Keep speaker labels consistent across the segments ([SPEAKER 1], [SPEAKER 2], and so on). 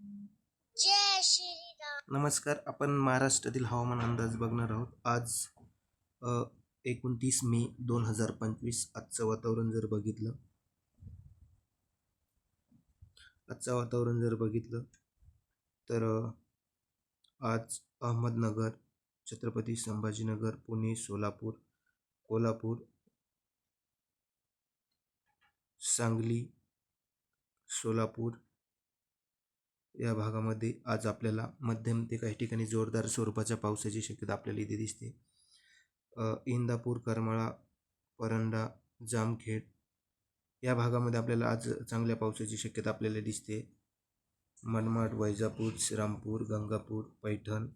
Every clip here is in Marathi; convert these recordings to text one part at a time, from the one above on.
[SPEAKER 1] जय श्रीराम.
[SPEAKER 2] नमस्कार आपण महाराष्ट्रातील हवामान अंदाज बघणार आहोत. आज एकोणतीस मे दोन हजार पंचवीस आजचं वातावरण जर बघितलं आजचं वातावरण जर बघितलं तर आज अहमदनगर छत्रपती संभाजीनगर पुणे सोलापूर कोल्हापूर सांगली सोलापूर या भागामध्ये आज आपल्याला मध्यम ते काही ठिकाणी जोरदार स्वरूपाच्या पावसाची शक्यता आपल्याला इथे दिसते. इंदापूर करमाळा परंडा जामखेड या भागामध्ये आपल्याला आज चांगल्या पावसाची शक्यता आपल्याला दिसते. मनमाड वैजापूर श्रीरामपूर गंगापूर पैठण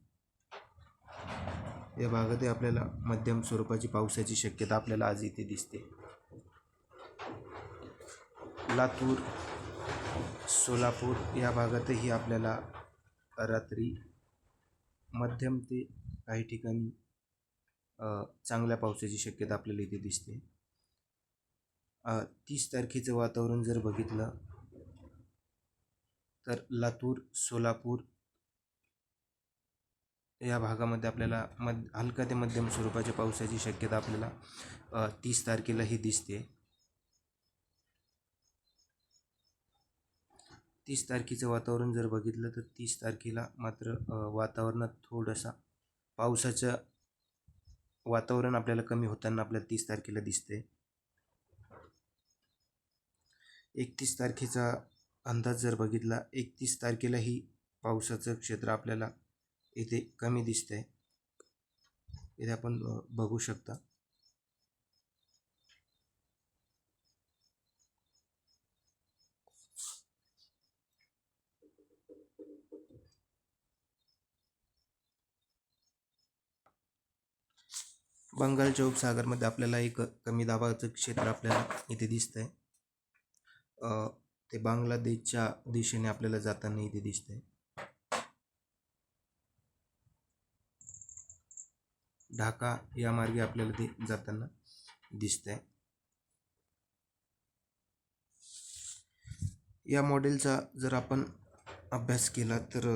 [SPEAKER 2] या भागातही आपल्याला मध्यम स्वरूपाची पावसाची शक्यता आपल्याला आज इथे दिसते. लातूर सोलापूर या भागातही आपल्याला रात्री मध्यम ते काही ठिकाणी चांगल्या पावसाची शक्यता आपल्याला इथे दिसते. तीस तारखेचं वातावरण जर बघितलं तर लातूर सोलापूर या भागामध्ये आपल्याला मध हलका ते मध्यम स्वरूपाच्या पावसाची शक्यता आपल्याला तीस तारखेलाही दिसते. तीस तारखेचं वातावरण जर बघितलं तर तीस तारखेला मात्र वातावरणात थोडासा पावसाचं वातावरण आपल्याला कमी होताना आपल्याला तीस तारखेला दिसते एकतीस तारखेचा अंदाज जर बघितला एकतीस तारखेलाही पावसाचं क्षेत्र आपल्याला इथे कमी दिसतंय. इथे आपण बघू शकता. बंगालच्या उपसागरमध्ये आपल्याला एक कमी दाबाचं क्षेत्र आपल्याला इथे दिसतंय. आहे ते बांगलादेशच्या दिशेने आपल्याला जाताना इथे दिसतंय. ढाका या मार्गे आपल्याला ते जाताना दिसतंय. या मॉडेलचा जर आपण अभ्यास केला तर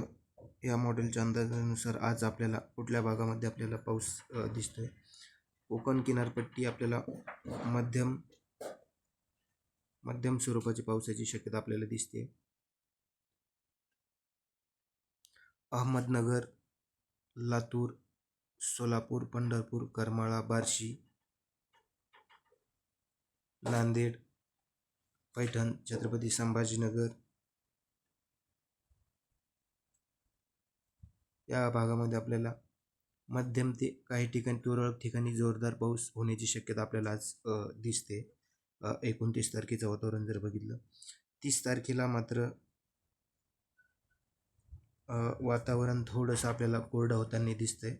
[SPEAKER 2] या मॉडेलच्या अंदाजानुसार आज आपल्याला कुठल्या भागामध्ये आपल्याला पाऊस दिसतोय? कोकण किनारपट्टी आपल्याला मध्यम मध्यम स्वरूपाची पावसाची शक्यता आपल्याला दिसते. अहमदनगर लातूर सोलापूर पंढरपूर करमाळा बार्शी नांदेड पैठण छत्रपती संभाजीनगर या भागामध्ये आपल्याला मध्यम ते काही ठिकाणी तुरळक ठिकाणी जोरदार पाऊस होण्याची शक्यता आपल्याला आज दिसते. एकोणतीस तारखेचं वातावरण जर बघितलं तीस तारखेला मात्र वातावरण थोडंसं आपल्याला कोरडं होताना दिसतंय.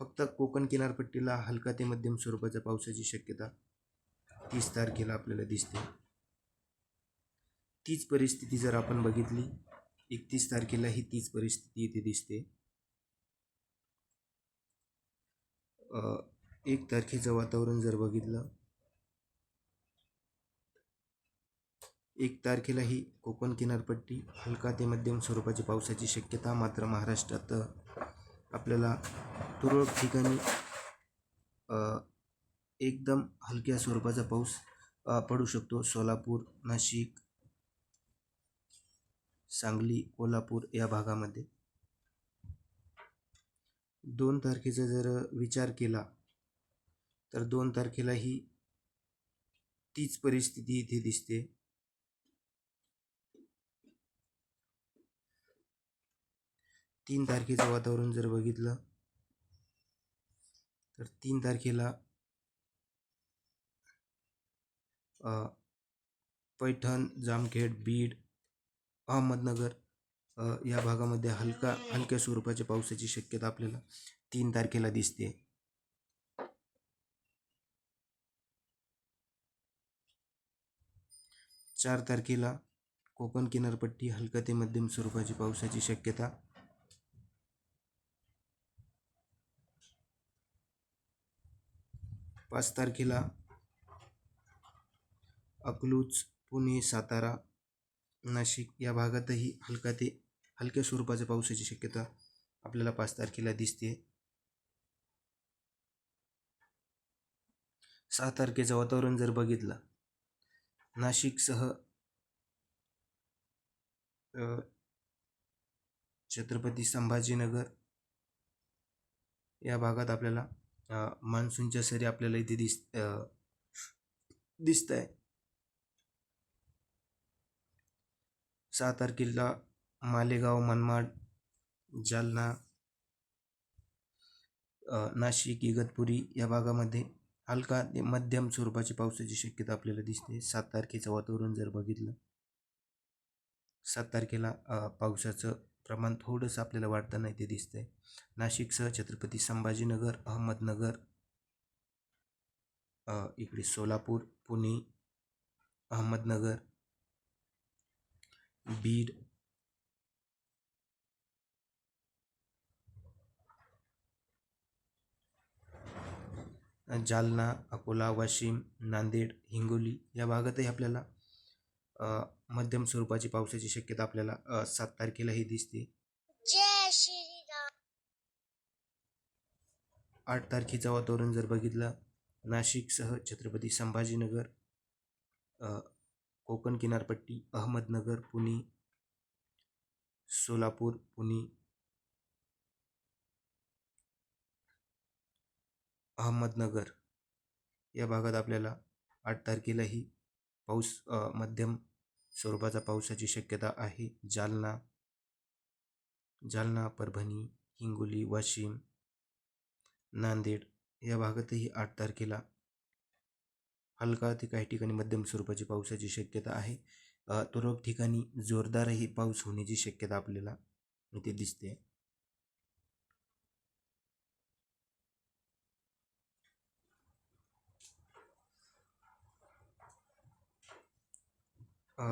[SPEAKER 2] फक्त कोकण किनारपट्टीला हलका ते मध्यम स्वरूपाच्या पावसाची शक्यता तीस तारखेला आपल्याला दिसते. तीच परिस्थिती जर आपण बघितली एकतीस तारखेला ही तीच परिस्थिती इथे दिसते. एक तारखेचं वातावरण जर बघितलं एक तारखेलाही कोकण किनारपट्टी हलका ते मध्यम स्वरूपाची पावसाची शक्यता मात्र महाराष्ट्रात आपल्याला तुरळक ठिकाणी एकदम हलक्या स्वरूपाचा पाऊस पडू शकतो. सोलापूर नाशिक सांगली कोल्हापूर या भागामध्ये. दोन तारखेचा जर विचार केला तर दोन तारखेलाही तीच परिस्थिती इथे दिसते. तीन तारखेचं वातावरण जर बघितलं तर तीन तारखेला पैठण जामखेड बीड अहमदनगर या भागामध्ये हलका हलक्या स्वरूपाच्या पावसाची शक्यता आपल्याला तीन तारखेला दिसते. चार तारखेला कोकण किनारपट्टी हलका ते मध्यम स्वरूपाची पावसाची शक्यता. पाच तारखेला अकलूज पुणे सातारा नाशिक या भागातही हलका ते हलक्या स्वरूपाच्या पावसाची शक्यता आपल्याला पाच तारखेला दिसते. सहा तारखेचं वातावरण जर बघितलं नाशिकसह छत्रपती संभाजीनगर या भागात आपल्याला मान्सूनच्या सरी आपल्याला इथे दिस दिसत आहे सहा तारखेला मालेगाव मनमाड जालना नाशिक इगतपुरी या भागामध्ये हलका ते मध्यम स्वरूपाची पावसाची शक्यता आपल्याला दिसते. सात तारखेचं वातावरण जर बघितलं सात तारखेला पावसाचं प्रमाण थोडंसं आपल्याला वाढताना इथे दिसतंय. नाशिकसह छत्रपती संभाजीनगर अहमदनगर इकडे सोलापूर पुणे अहमदनगर बीड. जालना अकोला वाशिम नांदेड हिंगोली या भागातही आपल्याला मध्यम स्वरूपाची पावसाची शक्यता आपल्याला सात तारखेलाही दिसते. आठ तारखेचं वातावरण जर बघितलं नाशिकसह छत्रपती संभाजीनगर कोकण किनारपट्टी अहमदनगर पुणे सोलापूर पुणे अहमदनगर. या भागात आपल्याला आठ तारखेलाही पाऊस मध्यम स्वरूपाचा पावसाची शक्यता आहे. जालना जालना परभणी हिंगोली वाशिम नांदेड या भागातही आठ तारखेला हलका ते काही ठिकाणी मध्यम स्वरूपाची पावसाची शक्यता आहे. तुरळक ठिकाणी जोरदारही पाऊस होण्याची शक्यता आपल्याला इथे दिसते.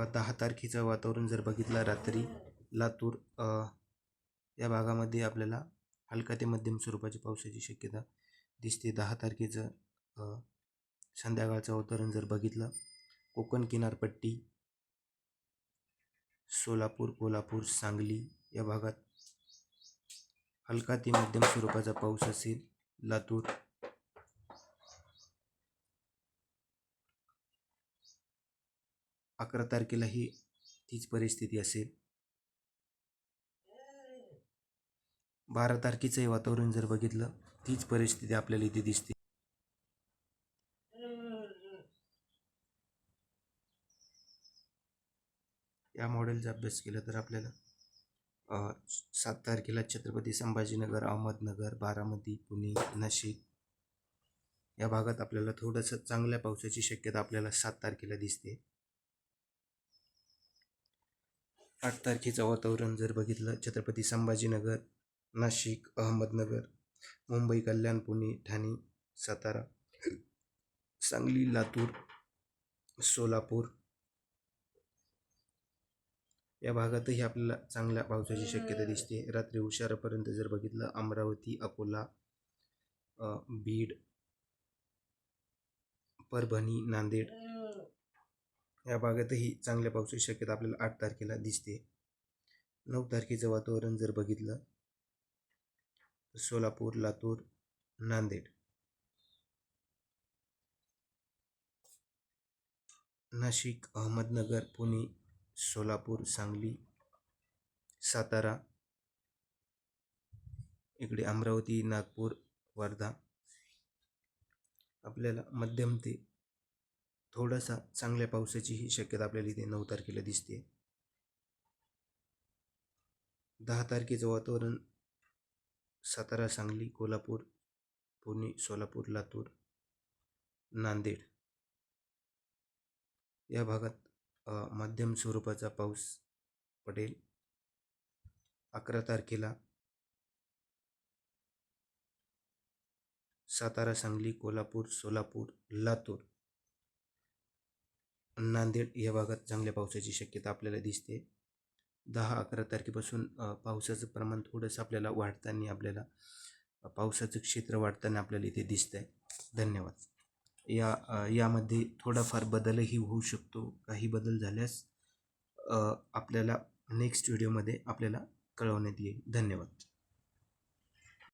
[SPEAKER 2] दहा तारखेचं वातावरण जर बघितलं रात्री लातूर या भागामध्ये आपल्याला हलका ते मध्यम स्वरूपाची पावसाची शक्यता दिसते. दहा तारखेचं संध्याकाळचं अवतरण जर बघितलं कोकण किनारपट्टी सोलापूर कोल्हापूर सांगली या भागात हलका ते मध्यम स्वरूपाचा पाऊस असेल. लातूर अकरा तारखेलाही तीच परिस्थिती असेल. बारा तारखेचंही वातावरण जर बघितलं तीच परिस्थिती आपल्याला इथे दिसते. या मॉडेलचा अभ्यास केला तर आपल्याला सात तारखेला छत्रपती संभाजीनगर अहमदनगर बारामती पुणे नाशिक या भागात आपल्याला थोडंसं चांगल्या पावसाची शक्यता आपल्याला सात तारखेला दिसते. आठ तारखेचं वातावरण जर बघितलं छत्रपती संभाजीनगर नाशिक अहमदनगर मुंबई कल्याण पुणे ठाणे सातारा सांगली लातूर सोलापूर या भागातही आपल्याला चांगल्या पावसाची शक्यता दिसते. रात्री उशिरापर्यंत जर बघितलं अमरावती अकोला बीड परभणी नांदेड या भागातही चांगल्या पावसाची शक्यता आपल्याला आठ तारखेला दिसते. नऊ तारखेचं वातावरण जर बघितलं तर सोलापूर लातूर नांदेड. नाशिक अहमदनगर पुणे सोलापूर सांगली सातारा इकडे अमरावती नागपूर वर्धा. आपल्याला मध्यम ते थोडासा चांगल्या पावसाची ही शक्यता आपल्याला इथे नऊ तारखेला दिसते. दहा तारखेचं वातावरण सातारा सांगली कोल्हापूर पुणे सोलापूर लातूर नांदेड. या भागात मध्यम स्वरूपाचा पाऊस पडेल. अकरा तारखेला सातारा सांगली कोल्हापूर सोलापूर लातूर. नांदेड या भागात चांगल्या पावसाची शक्यता आपल्याला दिसते. दहा अकरा तारखेपासून पावसाचं प्रमाण थोडंसं आपल्याला वाढताना आपल्याला पावसाचं क्षेत्र वाढताना आपल्याला इथे दिसतंय. धन्यवाद. या यामध्ये थोडाफार बदलही होऊ शकतो. काही बदल झाल्यास आपल्याला नेक्स्ट व्हिडिओमध्ये आपल्याला कळवण्यात येईल. धन्यवाद.